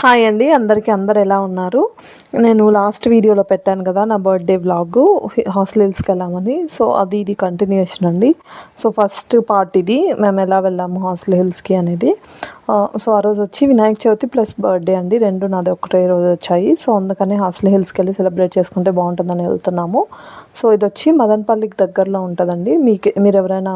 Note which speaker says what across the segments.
Speaker 1: Hi అండి అందరికీ అందరు ఎలా ఉన్నారు? నేను లాస్ట్ వీడియోలో పెట్టాను కదా నా బర్త్డే వ్లాగ్ హాస్టల్ హిల్స్కి వెళ్ళామని. సో అది ఇది కంటిన్యూషన్ అండి. సో ఫస్ట్ పార్ట్ ఇది మేము ఎలా వెళ్ళాము హాస్టల్ హిల్స్కి అనేది. సో ఆ రోజు వచ్చి వినాయక చవితి ప్లస్ బర్త్డే అండి రెండు నాది ఒకటే రోజు వచ్చాయి. సో అందుకని హాస్టల్ హిల్స్కి వెళ్ళి సెలబ్రేట్ చేసుకుంటే బాగుంటుందని వెళ్తున్నాము. సో ఇది వచ్చి మదన్పల్లికి దగ్గరలో ఉంటుందండి. మీకు మీరు ఎవరైనా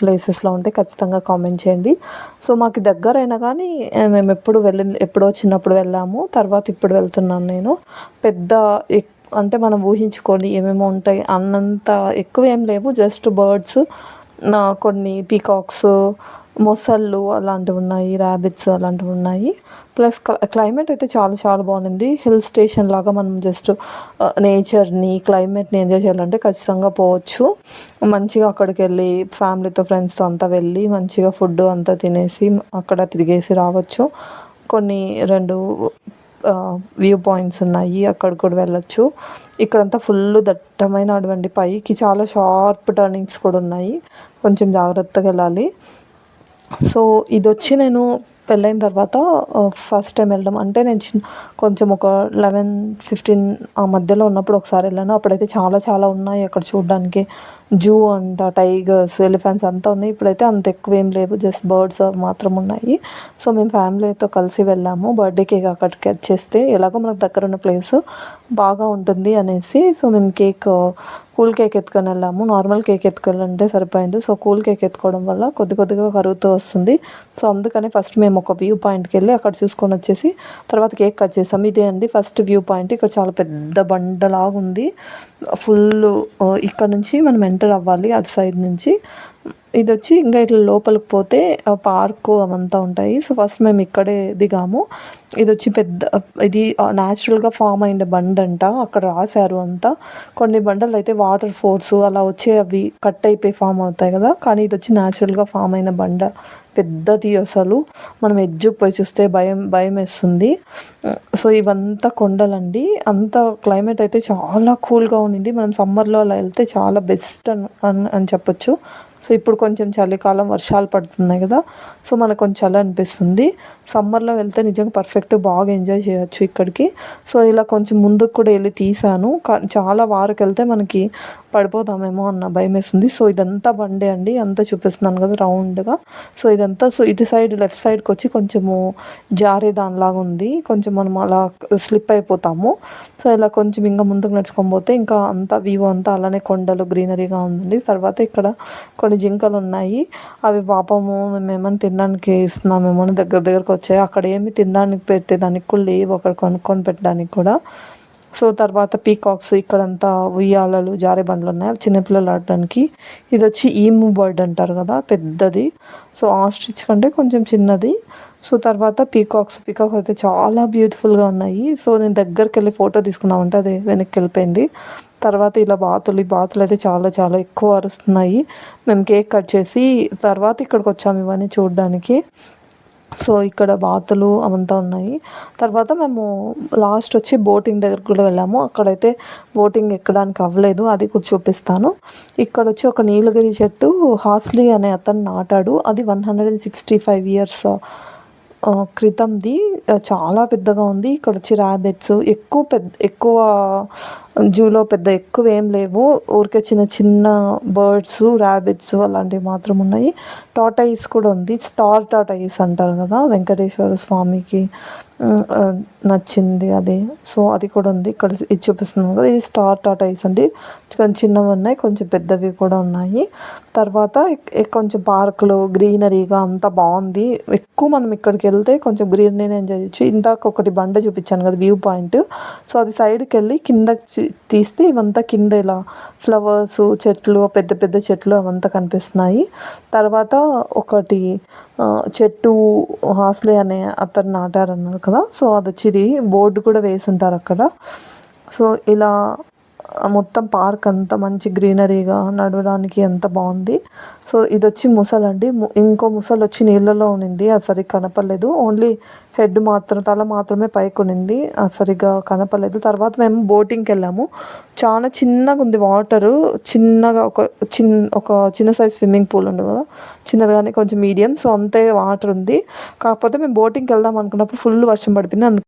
Speaker 1: ప్లేసెస్లో ఉంటే ఖచ్చితంగా కామెంట్ చేయండి. సో మాకు దగ్గరైనా కానీ మేము ఎప్పుడు వెళ్ళి ఎప్పుడో చిన్నప్పుడు వెళ్ళాము. తర్వాత ఇప్పుడు వెళ్తున్నాను నేను. పెద్ద ఎక్- అంటే మనం ఊహించుకొని ఏమేమో ఉంటాయి అన్నంత ఎక్కువ ఏం లేవు. జస్ట్ బర్డ్స్ కొన్ని పీకాక్స్ మొసళ్ళు అలాంటివి ఉన్నాయి ర్యాబిట్స్ అలాంటివి ఉన్నాయి. ప్లస్ క్లైమేట్ అయితే చాలా చాలా బాగుంది. హిల్ స్టేషన్ లాగా మనం జస్ట్ నేచర్ని క్లైమేట్ని ఎంజాయ్ చేయాలంటే ఖచ్చితంగా పోవచ్చు. మంచిగా అక్కడికి వెళ్ళి ఫ్యామిలీతో ఫ్రెండ్స్తో అంతా వెళ్ళి మంచిగా ఫుడ్ అంతా తినేసి అక్కడ తిరిగేసి రావచ్చు. కొన్ని రెండు uh, వ్యూ పాయింట్స్ ఉన్నాయి అక్కడ కూడా వెళ్ళొచ్చు. ఇక్కడంతా ఫుల్ దట్టమైన అటువంటి పైకి చాలా షార్ప్ టర్నింగ్స్ కూడా ఉన్నాయి. కొంచెం జాగ్రత్తగా వెళ్ళాలి. సో ఇది వచ్చి నేను పెళ్ళైన తర్వాత ఫస్ట్ టైం వెళ్ళడం. అంటే నేను కొంచెం ఒక లెవెన్ ఫిఫ్టీన్ ఆ మధ్యలో ఉన్నప్పుడు ఒకసారి వెళ్ళాను. అప్పుడైతే చాలా చాలా ఉన్నాయి అక్కడ చూడడానికి. జూ అంట టైగర్స్ ఎలిఫెంట్స్ అంతా ఉన్నాయి. ఇప్పుడైతే అంత ఎక్కువ ఏం లేవు జస్ట్ బర్డ్స్ మాత్రం ఉన్నాయి. సో మేము ఫ్యామిలీతో కలిసి వెళ్ళాము. బర్త్డే కేక్ అక్కడికి చేస్తే ఎలాగో మనకు దగ్గర ఉన్న ప్లేస్ బాగా ఉంటుంది అనేసి సో మేము కేక్ కూల్ కేక్ ఎత్తుకొని వెళ్ళాము. నార్మల్ కేక్ ఎత్తుకెళ్ళంటే సరిపోయింది. సో కూల్ కేక్ ఎత్తుకోవడం వల్ల కొద్ది కొద్దిగా కరుగుతూ వస్తుంది. సో అందుకని ఫస్ట్ మేము ఒక వ్యూ పాయింట్కి వెళ్ళి అక్కడ చూసుకొని వచ్చేసి తర్వాత కేక్ కట్ చేసాం. ఇదే అండి ఫస్ట్ వ్యూ పాయింట్. ఇక్కడ చాలా పెద్ద బండలాగా ఉంది ఫుల్ ఇక్కడ నుంచి మనం ఎంటర్ అవ్వాలి అటు సైడ్ నుంచి. ఇది వచ్చి ఇంకా ఇట్లా లోపలికి పోతే పార్కు అవంతా ఉంటాయి. సో ఫస్ట్ మేము ఇక్కడే దిగాము. ఇది వచ్చి పెద్ద ఇది న్యాచురల్గా ఫామ్ అయిన బండ అంట. అక్కడ రాశారు అంతా. కొన్ని బండలు అయితే వాటర్ ఫోర్స్ అలా వచ్చి అవి కట్ అయిపోయి ఫామ్ అవుతాయి కదా. కానీ ఇది వచ్చి న్యాచురల్గా ఫామ్ అయిన బండ. పెద్దది అసలు. మనం ఎడ్జుకు పోయి చూస్తే భయం భయం వేస్తుంది. సో ఇవంతా కొండలండి. అంత క్లైమేట్ అయితే చాలా కూల్గా ఉన్నింది మనం సమ్మర్లో అలా వెళ్తే చాలా బెస్ట్ అని- అని చెప్పొచ్చు. సో ఇప్పుడు కొంచెం చలికాలం వర్షాలు పడుతున్నాయి కదా. సో మనకు కొంచెం చలి అనిపిస్తుంది. సమ్మర్లో వెళ్తే నిజంగా పర్ఫెక్ట్ బాగా ఎంజాయ్ చేయొచ్చు ఇక్కడికి. సో ఇలా కొంచెం ముందుకు కూడా వెళ్ళి తీసాను చాలా వారికి వెళ్తే మనకి పడిపోతామేమో అన్న భయం వేస్తుంది. సో ఇదంతా బండే అండి. అంతా చూపిస్తున్నాను కదా రౌండ్గా సో ఇదంతా సో ఇటు సైడ్ లెఫ్ట్ సైడ్కి వచ్చి కొంచెము జారే దానిలాగా ఉంది. కొంచెం మనం అలా స్లిప్ అయిపోతాము. సో ఇలా కొంచెం ఇంకా ముందుకు నడుచుకొని పోతే ఇంకా అంతా వ్యూ అంతా అలానే కొండలు గ్రీనరీగా ఉందండి. తర్వాత ఇక్కడ కొన్ని జింకలు ఉన్నాయి. అవి పాపము మేము తినడానికి ఇస్తున్నామేమో అని దగ్గర దగ్గరకు వచ్చాయి. అక్కడ ఏమి తినడానికి పెట్టేదానికి కూడా లేవు. అక్కడ కొనుక్కొని పెట్టడానికి కూడా. సో తర్వాత పీకాక్స్ ఇక్కడంతా ఉయ్యాలలు జారే బండ్లు ఉన్నాయి. అవి చిన్నపిల్లలు ఆడడానికి. ఇది వచ్చి ఈము బర్డ్ అంటారు కదా పెద్దది. సో ఆస్ట్రిచ్ కంటే కొంచెం చిన్నది. సో తర్వాత పీకాక్స్ పీకాక్స్ అయితే చాలా బ్యూటిఫుల్గా ఉన్నాయి. సో నేను దగ్గరికి వెళ్ళి ఫోటో తీసుకుందామంటే అది వెనక్కి వెళ్ళిపోయింది. తర్వాత ఇలా బాతులు ఈ బాతులు అయితే చాలా చాలా ఎక్కువ అరుస్తున్నాయి. మేము కేక్ కట్ చేసి తర్వాత ఇక్కడికి వచ్చాము ఇవన్నీ చూడడానికి. సో ఇక్కడ బాతులు అవంతా ఉన్నాయి. తర్వాత మేము లాస్ట్ వచ్చి బోటింగ్ దగ్గరకు కూడా వెళ్ళాము. అక్కడైతే బోటింగ్ ఎక్కడానికి అవ్వలేదు. అది కూడా చూపిస్తాను. ఇక్కడ వచ్చి ఒక నీలగిరి చెట్టు హాస్లీ అనే అతను నాటాడు. అది one hundred and sixty five years క్రితంది చాలా పెద్దగా ఉంది. ఇక్కడ వచ్చి ర్యాబిట్స్ ఎక్కువ పెద్ద ఎక్కువ జూలో పెద్ద ఎక్కువ ఏం లేవు. ఊరికే చిన్న చిన్న బర్డ్స్ ర్యాబిట్స్ అలాంటివి మాత్రం ఉన్నాయి. టాటాయిస్ కూడా ఉంది. స్టార్ టాటాయిస్ అంటారు కదా వెంకటేశ్వర స్వామికి నచ్చింది అది. సో అది కూడా ఉంది. ఇక్కడ ఇది చూపిస్తున్నాం కదా ఇది స్టార్ టాటాయిస్ అండి. కొంచెం చిన్నవి ఉన్నాయి కొంచెం పెద్దవి కూడా ఉన్నాయి. తర్వాత కొంచెం పార్కులు గ్రీనరీగా అంతా బాగుంది. ఎక్కువ మనం ఇక్కడికి వెళ్తే కొంచెం గ్రీనరీని ఎంజాయ్ చేయొచ్చు. ఇందాక ఒకటి బండ చూపించాను కదా వ్యూ పాయింట్ సో అది సైడ్కి వెళ్ళి కిందకి తీస్తే ఇవంతా కింద ఇలా ఫ్లవర్స్ చెట్లు పెద్ద పెద్ద చెట్లు అవంతా కనిపిస్తున్నాయి. తర్వాత ఒకటి చెట్టు హాస్లే అనే అతను నాటారన్నారు కదా. సో అది వచ్చి ఇది బోర్డు కూడా వేసి ఉంటారు అక్కడ. సో ఇలా మొత్తం పార్క్ అంతా మంచి గ్రీనరీగా నడవడానికి ఎంత బాగుంది. సో ఇది వచ్చి ముసలండి. అండి ఇంకో ముసలి వచ్చి నీళ్ళలో ఉన్నింది. అది సరిగ్గా కనపడలేదు. ఓన్లీ హెడ్ మాత్రం తల మాత్రమే పైకి ఉనింది అది సరిగ్గా కనపడలేదు. తర్వాత మేము బోటింగ్కి వెళ్ళాము. చాలా చిన్నగా ఉంది వాటరు. చిన్నగా ఒక చిన్న ఒక చిన్న సైజ్ స్విమ్మింగ్ పూల్ ఉంది కదా. చిన్నదిగానే కొంచెం మీడియం. సో అంతే వాటర్ ఉంది. కాకపోతే మేము బోటింగ్కి వెళ్దాం అనుకున్నప్పుడు ఫుల్ వర్షం పడిపోయింది. అందుకు